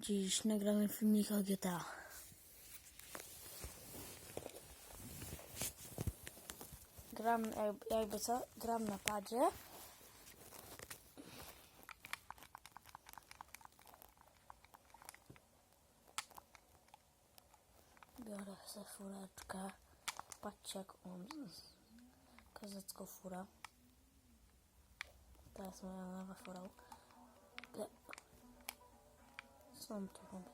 Dziś nagramy filmik o GTA. Gram jakby, co? Gram na padzie. Biorę sobie fureczkę. Patrzcie jak on kozacką furę. To jest moja nowa fura. Stąd tu robię.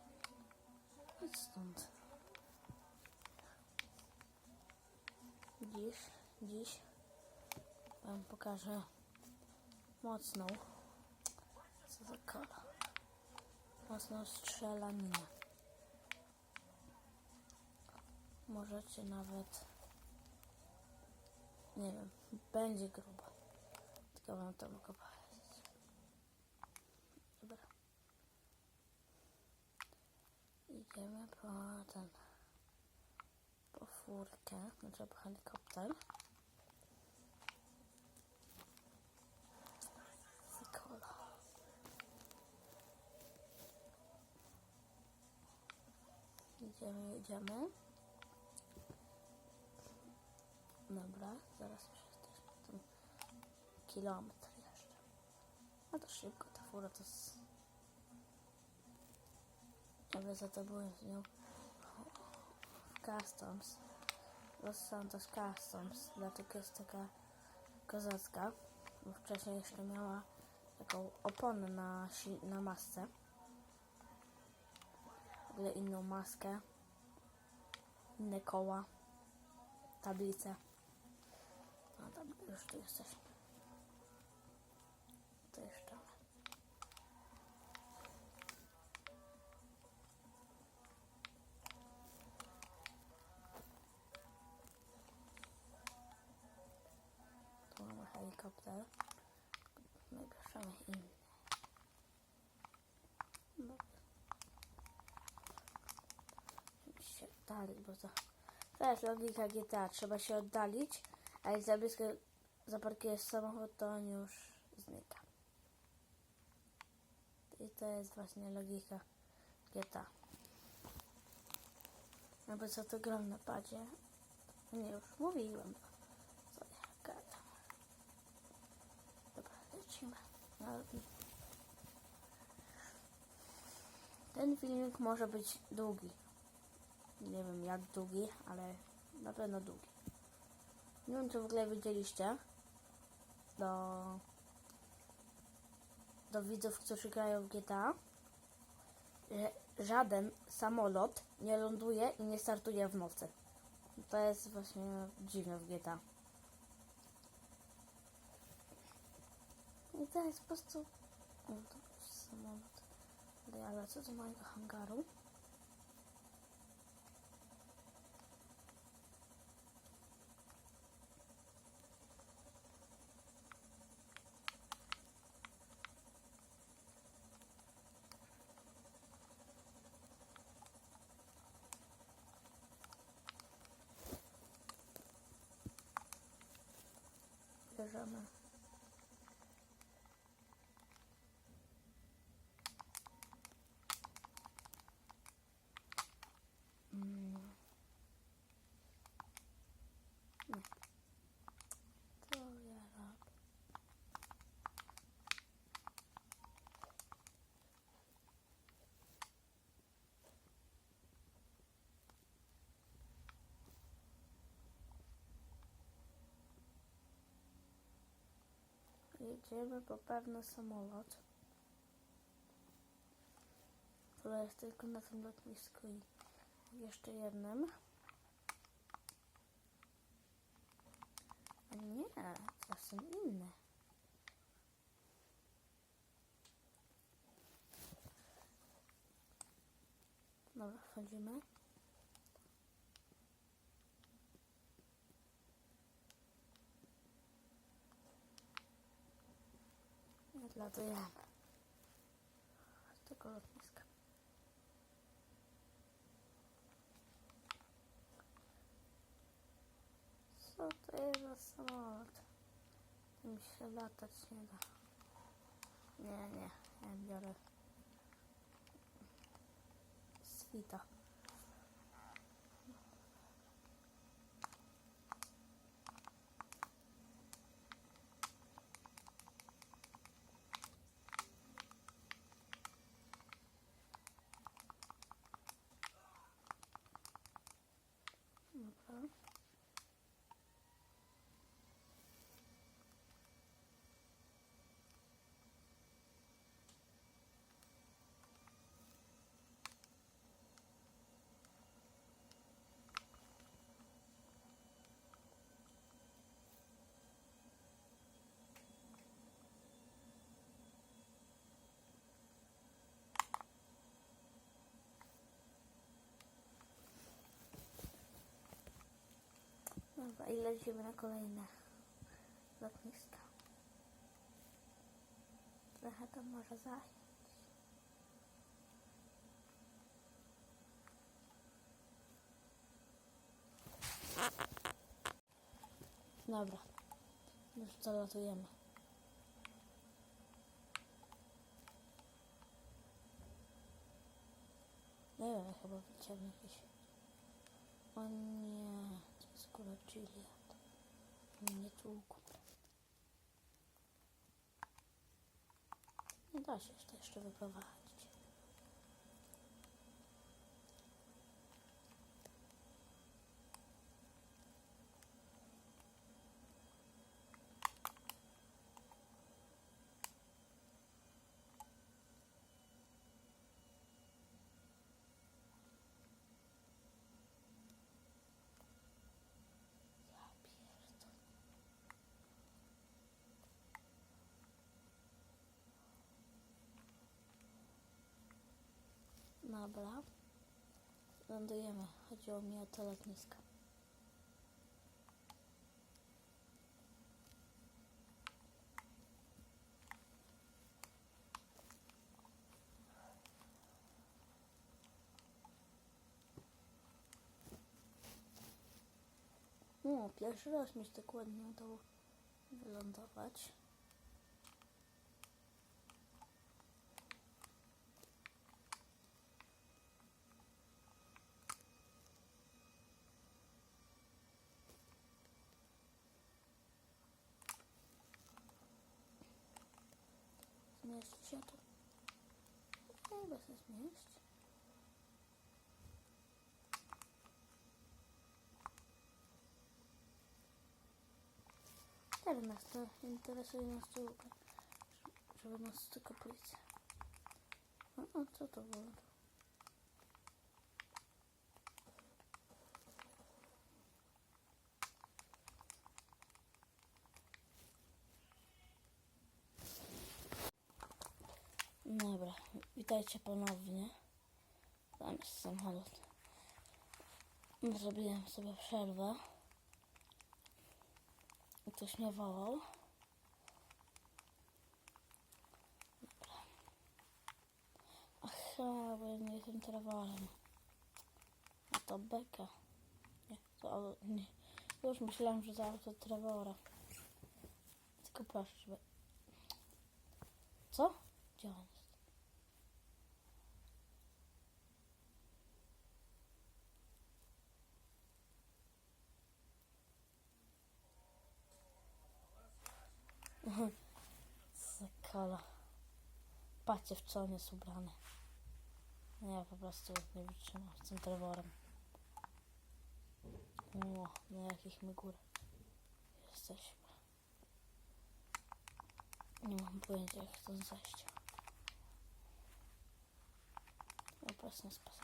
Idź stąd. Dziś, dziś wam pokażę mocną, co za kola, mocną strzelaninę. Możecie nawet, nie wiem, będzie grubo. Tylko wam to mogę powiedzieć. Dobra. Idziemy po ten, po furkę, znaczy po helikopter. Idziemy, idziemy. Dobra, zaraz już jesteśmy. Kilometr jeszcze. No to szybko, ta fura to jest... Jakby za to byłem z nią w Customs. Los Santos Customs. Dlatego jest taka kozacka. Wcześniej jeszcze miała taką oponę na, na masce. W ogóle inną maskę. Inne koła. Tablice. No dobra, już tu jesteśmy. To jeszcze. Wybierzemy inny. Dobra. Musimy się oddalić, bo to... To jest logika GTA. Trzeba się oddalić, a jak za blisko zaparkujesz samochód, to on już znika. I to jest właśnie logika GTA. No bo co to gram na padzie? Nie, już mówiłem. Co ja gadam. Dobra, ten filmik może być długi. Nie wiem jak długi, ale na pewno długi. Nie wiem czy w ogóle widzieliście do, do widzów, którzy grają w GTA, że żaden samolot nie ląduje i nie startuje w nocy. To jest właśnie dziwne w GTA. I to po prostu... O, to jest samolot. Ale ja lecę do mojego hangaru. Bierzemy. Mm. Nie. To ja robię. Jedziemy po pewny samolot, który jest tylko na tym lotnisku i jeszcze jednym. Nie, to są inne. Dobra, wchodzimy. Odlatujemy z tego lotniska. Co to jest za samolot? Tym się latać nie da. Nie, nie, ja biorę Hita. Dobra. Dobra, i lecimy na kolejne lotniska. Trochę to może zająć. Dobra, już zalatujemy. Nie wiem, chyba wyciągnę jakiś... O nie, kurwa Juliet. Nie tłuku. Nie da się jeszcze wyprowadzić. Ja pierdolę. Dobra. Lądujemy. Chodziło mi o to lotnisko. No, pierwszy raz mi się tak ładnie udało wylądować. Zmieści się to? Chyba się zmieści. Teraz nas to interesuje nas tylko, żeby nas tylko policja. A, a co to było? Dobra, witajcie ponownie. Tam jest samolot. Zrobiłem sobie przerwę. I Ktoś mnie wołał. Dobra. Aha, bo ja nie jestem trawarem. A to beka. Nie, to nie. Już myślałem, że to auto. Tylko proszę, żeby... Co? Gdzie jest? Zakala. Patrzcie w co on jest ubrany. Nie, po prostu nie wytrzymam z tym Trevorem. O, na jakich my górach jesteśmy. Nie mam pojęcia jak stąd zejść. Obecnym sposobem. Ej,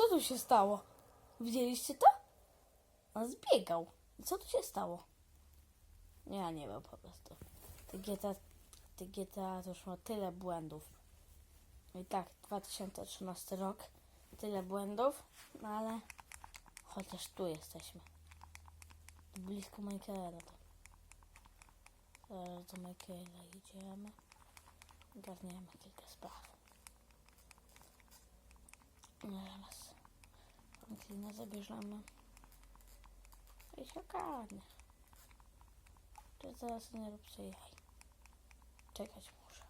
co tu się stało? Widzieliście to? On zbiegał. Co tu się stało? Ja nie wiem po prostu. Te GTA, te GTA to już ma tyle błędów. I tak, 2013 rok. Tyle błędów, no ale chociaż tu jesteśmy. Blisko Michaela to. Zaraz do Michaela idziemy. Ogarniemy kilka spraw. Zaraz. Franklina zabierzemy. I się Spokojnie. Czy teraz nie róbcie jaj. Czekać muszę.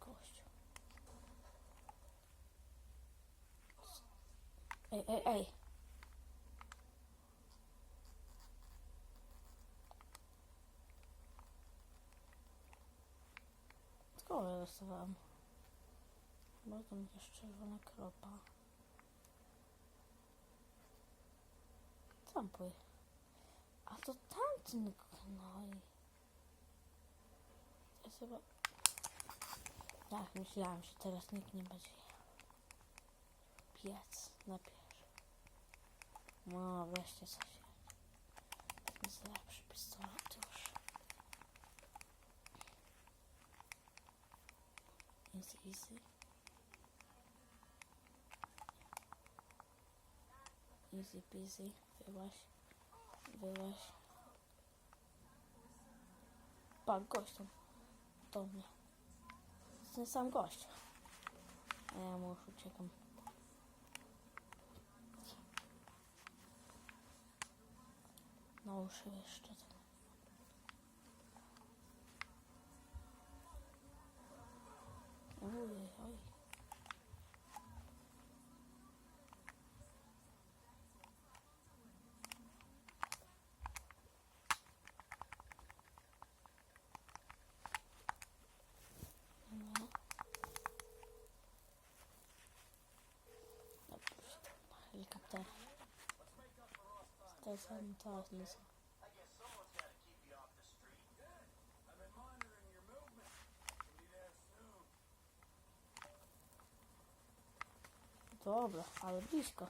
Gościu. Ej, ej, ej. Skoro ja dostawałam? Bardzo mi też czerwona kropa. Tam pój. A to tamten gnoj. Jest chyba... Tak, myślałam, że teraz nikt nie będzie. Piec na pierś. No, weźcie coś. To jest lepszy pistolet już. Jest easy. Easy peasy. Wyłaś. Wyłaś. Pan gość tam. Do mnie. Ten sam gość. A ja mu już uciekam. Na uszy jeszcze. tak. Ojej, oj. No. Dobrze, na helikopter. To jest tam to jest nic. I guess someone's got to keep you off the street. I've been monitoring your movement. Can be there soon. Dobra, ale blisko.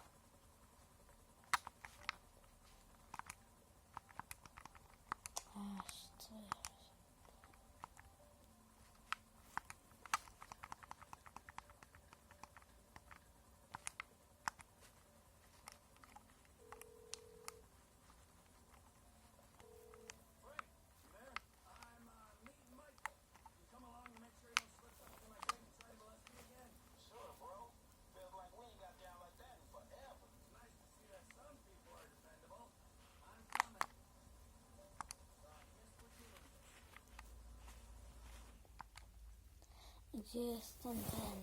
Gdzie jest ten ten?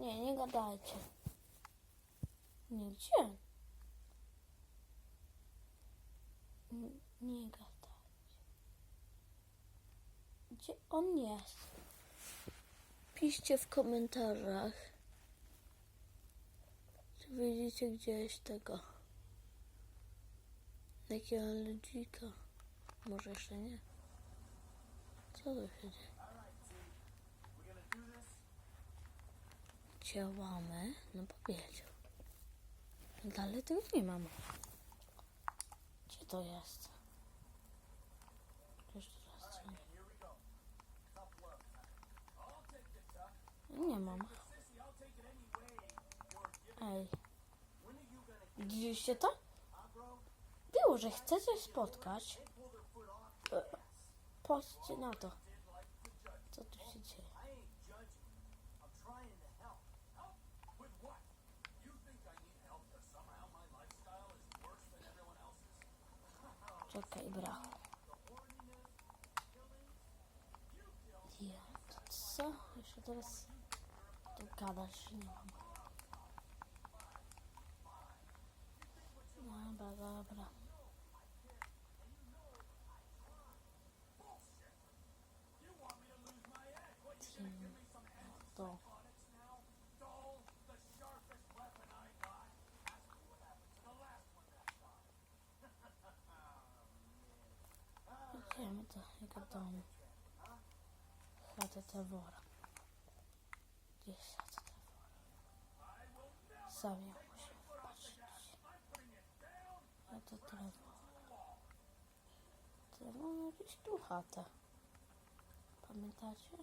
Nie, nie gadajcie. Nie, gdzie? Nie, gadajcie. Gdzie on jest? Piszcie w komentarzach. Czy widzicie gdzieś tego? Jakiego ludzika? Może jeszcze nie. Co tu się dzieje? Działamy, no powiedział. Dalej tego nie mam. Gdzie to jest? Duck. Nie mam. Ej, widzieliście to? Było, że chcecie spotkać. Off. E, Patrzcie na to. Czekaj, kill. Ja, to co? Jeszcze teraz tu gadać, nie mam. Dobra, dobra. Idziemy do jego domu. Chatę Trevora. Gdzie jest chata Trevora? Sam ją musimy patrzeć. Chata. Trevor ma jakąś tu chatę. Pamiętacie?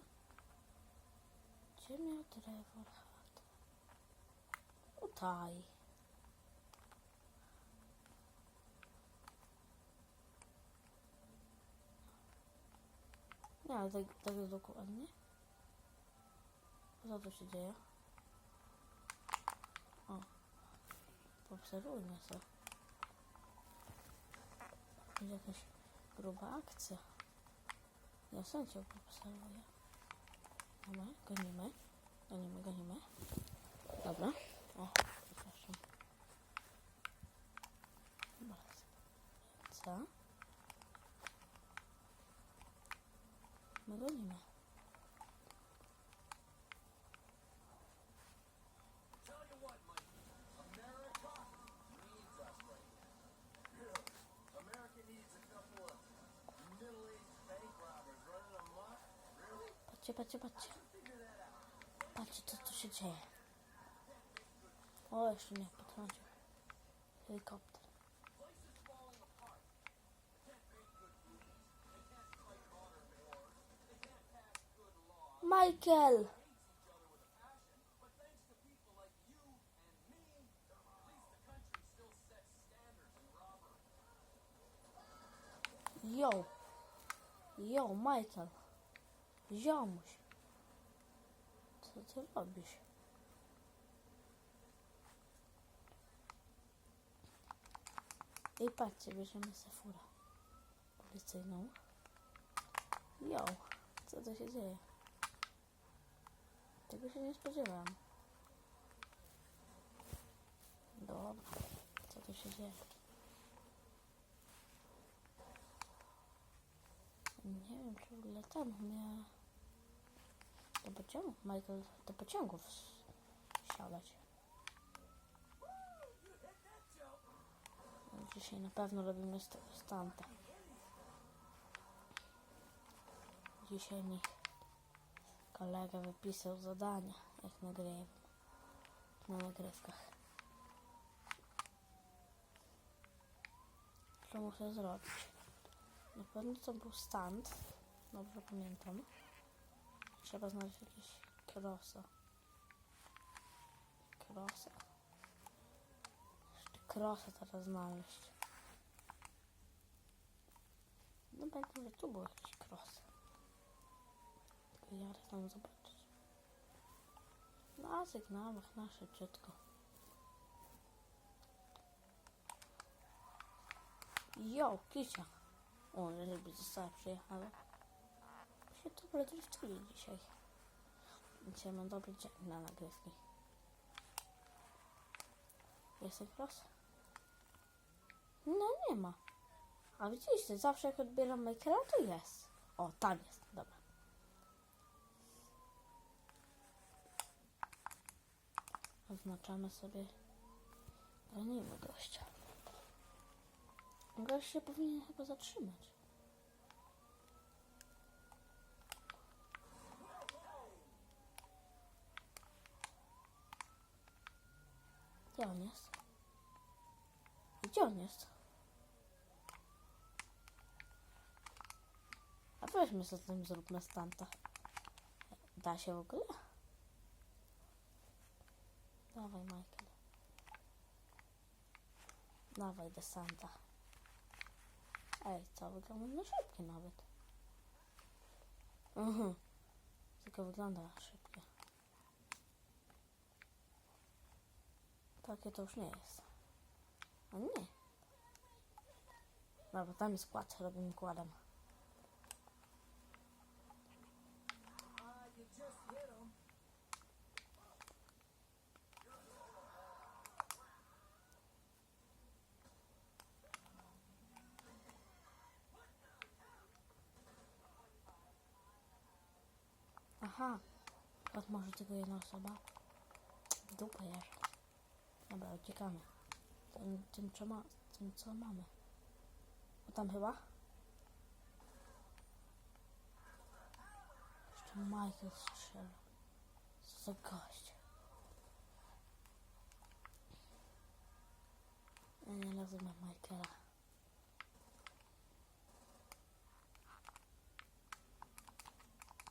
Gdzie miał Trevor chatę? Tutaj. Nie, ale tak, tak jest dokładnie. Co tu się dzieje? O. Obserwujmy to. Będzie jakaś gruba akcja. Ja sam cię obserwuję. Dobra, gonimy. Gonimy, gonimy. Dobra. O, przepraszam. Dobra. Co? Robbers running amok. Really? Patrzcie, patrzcie, patrzcie. Patrzcie, co tu się dzieje. O, jeszcze nie podchodził. Helikopter. Robbery. Yo! Yo, Michael! Ziomuś! Co ty robisz? I patrzcie, bierzemy sobie furę policyjną. Yo! Co to się dzieje? Tego się nie spodziewałam. Dobra, co tu się dzieje? Nie wiem, czy w ogóle tam miała do pociągu, Michael, do pociągów siadać. Dzisiaj na pewno robimy st-. Dzisiaj mi kolega wypisał zadania, jak nagrywam na nagrywkach. Co muszę zrobić? Na pewno to był stand. Dobrze pamiętam. Trzeba znaleźć jakieś krosa. Krosa. Jeszcze krosa teraz znaleźć. No pamiętam, że tu był jakiś kros. Ja tam zobaczyć. Na sygnałach na szybciutko. Jo, kicia. O, żeby została przyjechała. Się dobre driftuje dzisiaj. Dzisiaj mam dobry dzień na nagrywki. Jest cross? No nie ma. A widzicie, zawsze jak odbieram Michaela, to jest. O, tam jest, dobra. Oznaczamy sobie. Gonimy gościa. Gość się powinien chyba zatrzymać. Gdzie on jest? Gdzie on jest? A weźmy tym zróbmy stanta. Da się w ogóle? Dawaj, Michael. Dawaj, desanta. Ej, co wygląda na szybkie nawet. Mhm. Tylko wygląda szybkie. Takie to już nie jest. A nie. Dobra, tam jest kład, robimy kładem. Tylko jedna osoba. Dupę jeżdżę. Dobra, uciekamy. Tym, tym, co ma, tym co mamy. O tam chyba? Jeszcze Michael strzela. Co za gość. Ja nie rozumiem Michaela.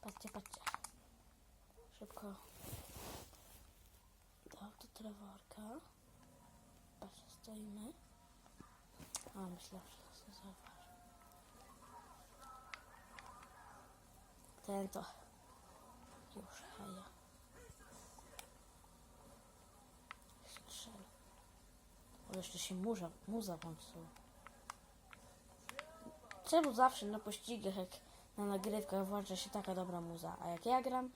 Patrzcie, patrzcie. Szybko. Autotreworka. Patrzcie, stoimy. A, myślę, że nie zauważy. Ten to. Już, heja. Strzel. Bo jeszcze się muza, muza włączyła. Czemu zawsze na pościgach, jak na nagrywkach włącza się taka dobra muza, a jak ja gram,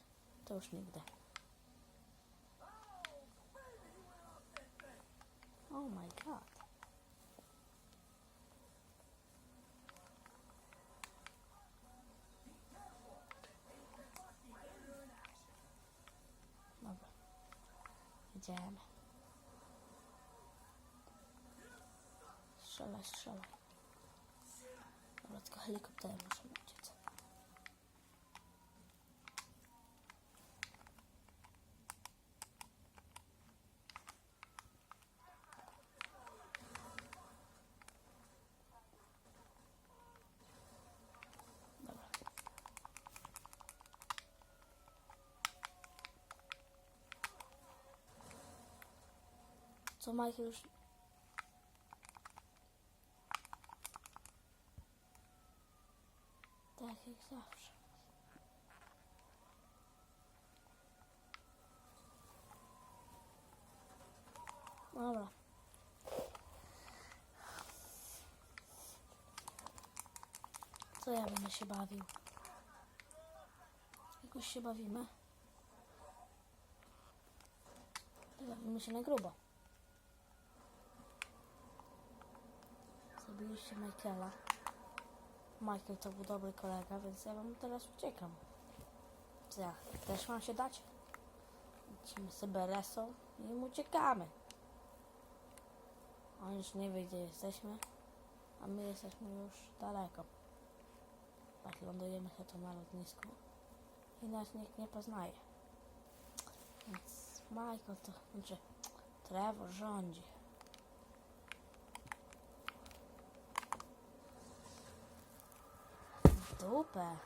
to już nigdy. Oh my god. Dobra. Idziemy. Strzelaj, strzelaj. Dobra, tylko helikopterem muszę lecieć. Co Michael już... Tak jak zawsze. Dobra. Co ja będę się bawił? Jakoś się bawimy. Bawimy się na grubo. Zabiliście Michaela. Michael to był dobry kolega, więc ja wam teraz uciekam. Co ja, też mam się dać? Lecimy sobie beresą i im uciekamy. On już nie wie, gdzie jesteśmy, a my jesteśmy już daleko. Tak, lądujemy chyba na lotnisku i nas nikt nie poznaje. Więc Michael to, znaczy Trevor rządzi. Dupę.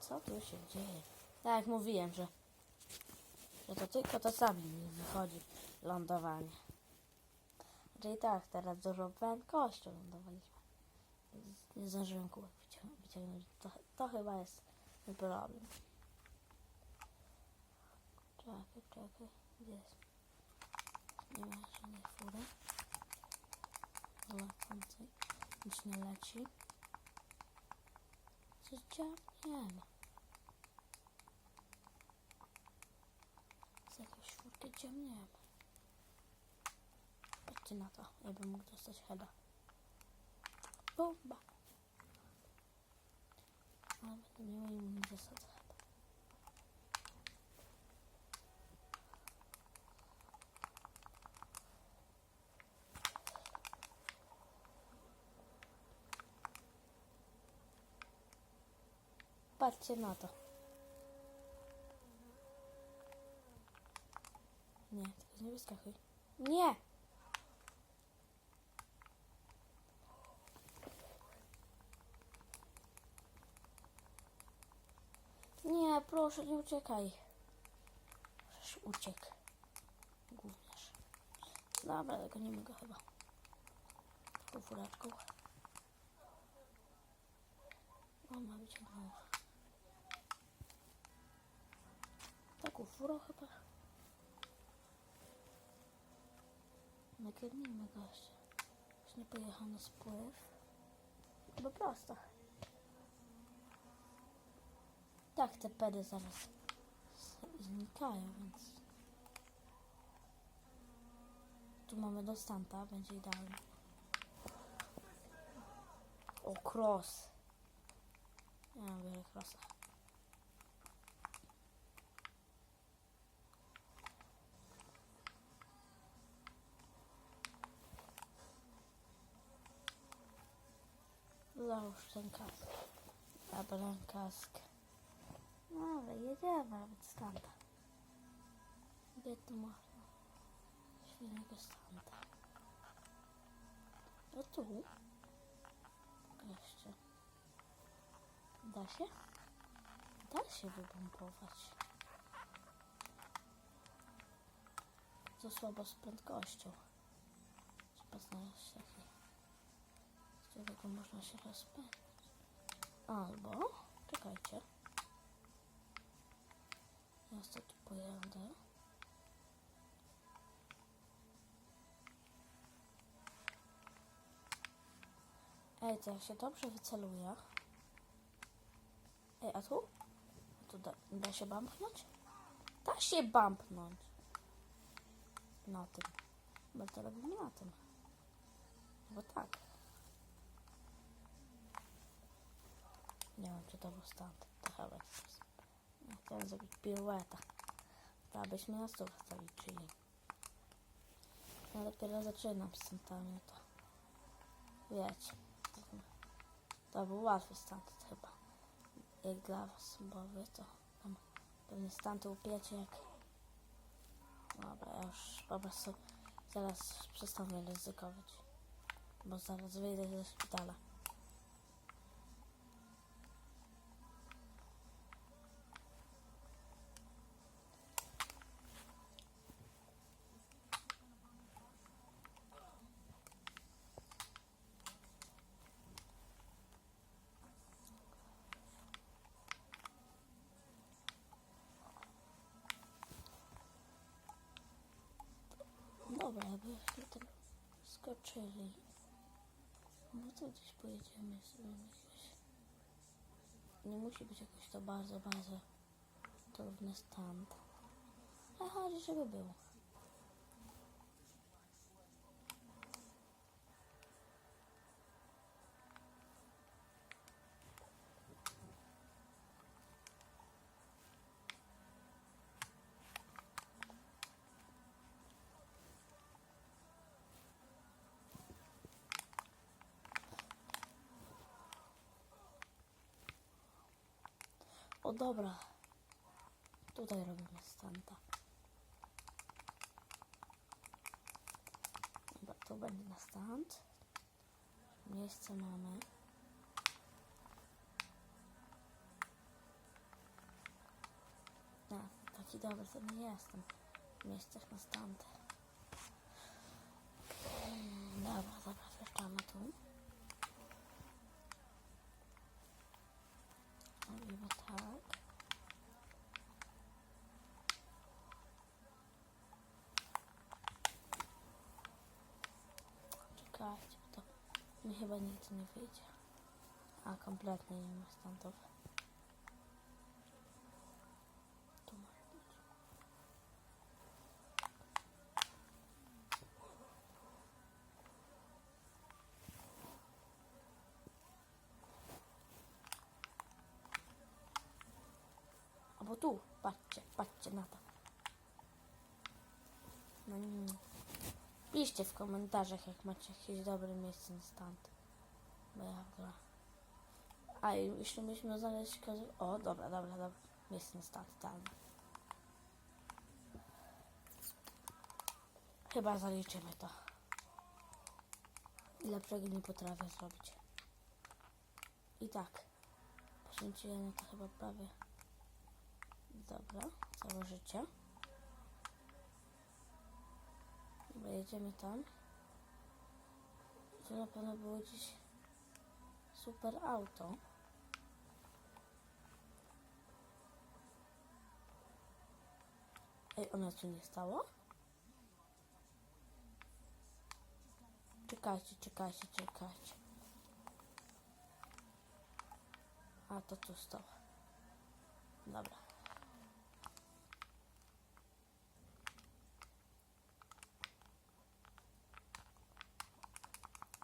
Co tu się dzieje? Tak jak mówiłem, że, że to tylko czasami mi wychodzi lądowanie. Czyli tak, teraz dużą prędkością lądowaliśmy. Nie zdążyłem kółek wycią- wyciągnąć. To, to chyba jest problem. Czekaj, czekaj. Gdzie jest? Nie ma żadnej fury. Lecącej. Nic nie leci. Coś dziabniemy. Z jakiejś czwórki dziabniemy. Patrzcie na to, jakbym mógł dostać heada. Bomba! Ale będę miał inny zasad heada. Patrzcie na to. Nie, tylko nie wyskakuj. Nie! Nie, proszę, nie uciekaj. Przecież uciekł. Gówniarz. Dobra, dogonimy go chyba. Taką fureczką. On ma wyciągnął. Taką furą chyba. Nagarnijmy gościa. Już nie pojechał na spływ. Chyba prosto. Tak, te pedy zaraz znikają, więc... Tu mamy dostanta, będzie idealnie. O, cross. Ja biorę crossa. Załóż ten kask. Dobra, kask. Dobra, jedziemy nawet stanta. Gdzie tu można? Świetnego stanta. O tu? Jeszcze. Da się? Da się wybombować. Za słabo z prędkością. Trzeba znaleźć taki, którego można się rozpędzić. Albo, czekajcie. Ja sobie tu pojadę. Ej, to ja się dobrze wyceluję. Ej, a tu? Tu da, da się bumpnąć? Da się bumpnąć. Na tym. Bo to robimy na tym. Bo tak. Nie wiem, był stand. To chyba jest. Ja Chciałem zrobić piruetę. To abyśmy na stół zaliczyli. Ja dopiero zaczynam z stantami to. Wiecie. To był łatwy stand chyba. Jak dla was, bo wy to tam pewnie standy upiecie jak... Dobra, ja już po prostu zaraz przestanę ryzykować. Bo zaraz wyjdę ze szpitala. Dobra, jakbyśmy tam skoczyli. No to gdzieś pojedziemy sobie. Nie musi być jakoś to bardzo, bardzo trudny stand. Ale chodzi, żeby było. O dobra. Tutaj robimy stanta. Dobra, tu będzie na stand. Miejsce mamy. No, taki dobry to nie jestem. W miejscach na standy. Mm, Dobra, dobra, wjeżdżamy tu. Robimy tak. Czekajcie, bo to mi chyba nigdy nie wyjdzie. A kompletnie nie ma standów. Tu może być. Albo tu, patrzcie, patrzcie na to. No nie. Piszcie w komentarzach, jak macie jakieś dobre miejsce na stand. Bo ja ogóle... A i jeśli musimy znaleźć koz... O, dobra, dobra, dobra. Miejsce na stand, tam. Chyba zaliczymy to. Lepszego nie potrafię zrobić. I tak. Poświęciłem to chyba prawie Dobra, całe życie. Dobra, jedziemy tam. To na pewno było gdzieś super auto. Ej, ona tu nie stało? Czekajcie, czekajcie, czekajcie. A to tu stało. Dobra.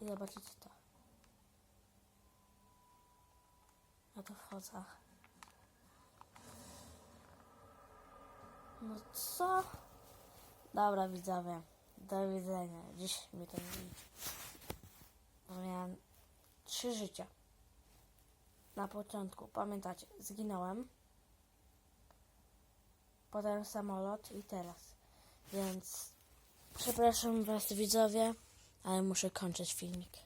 I zobaczycie to. Ja to wchodzę. No co? Dobra widzowie. Do widzenia. Dziś mi to nie widzi. Bo miałem trzy życia. Na początku, pamiętacie, zginąłem. Potem samolot i teraz. Więc przepraszam was widzowie, ale muszę kończyć filmik.